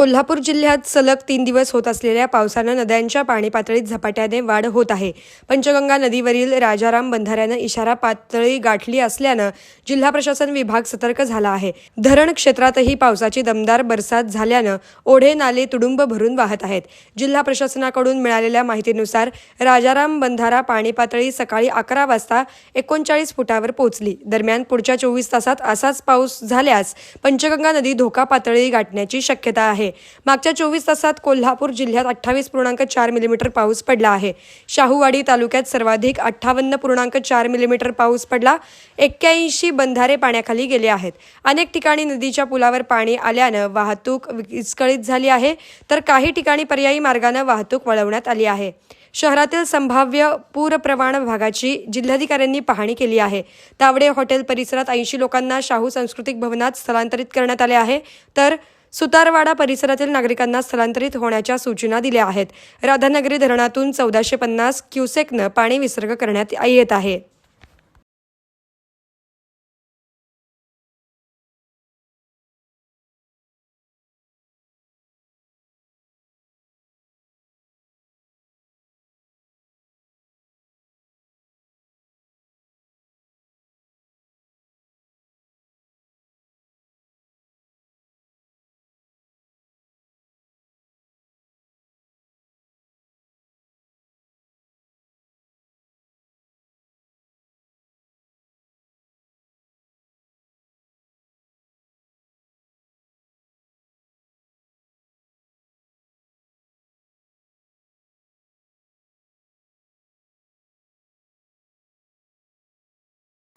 कोल्हापूर जिल्ह्यात सलग तीन दिवस होत असलेल्या पावसानं नद्यांच्या पाणी पातळीत झपाट्याने वाढ होत आहे. पंचगंगा नदीवरील राजाराम बंधाऱ्यानं इशारा पातळी गाठली असल्यानं जिल्हा प्रशासन विभाग सतर्क झाला आहे. धरण क्षेत्रातही पावसाची दमदार बरसात झाल्यानं ओढे नाले तुडुंब भरून वाहत आहेत. जिल्हा प्रशासनाकडून मिळालेल्या माहितीनुसार राजाराम बंधारा पाणी पातळी सकाळी अकरा वाजता एकोणचाळीस फुटावर पोहोचली. दरम्यान पुढच्या चोवीस तासात असाच पाऊस झाल्यास पंचगंगा नदी धोका पातळी गाठण्याची शक्यता आहे. मागच्या चोवीस तासात कोल्हापूर जिल्ह्यात अठ्ठावीस पूर्णांक चार मिलीमीटर पाऊस पडला आहे. शाहूवाडी तालुक्यात सर्वाधिक अठ्ठावन्न पूर्णांक चार मिलीमीटर पाऊस पडला. एक्क्याऐंशी बंधारे पाण्याखाली गेले आहेत. अनेक ठिकाणी नदीच्या पुलावर पाणी आल्यानं वाहतूक विस्कळीत झाली आहे. तर काही ठिकाणी पर्यायी मार्गानं वाहतूक वळवण्यात आली आहे. शहरातील संभाव्य पूरप्रमाण भागाची जिल्हाधिकाऱ्यांनी पाहणी केली आहे. तावडे हॉटेल परिसरात ऐंशी लोकांना शाहू सांस्कृतिक भवनात स्थलांतरित करण्यात आले आहे. तर सुतारवाडा परिसरातील नागरिकांना स्थलांतरित होण्याच्या सूचना दिल्या आहेत. राधानगरी धरणातून चौदाशे पन्नास क्युसेकनं पाणी विसर्ग करण्यात येत आहे.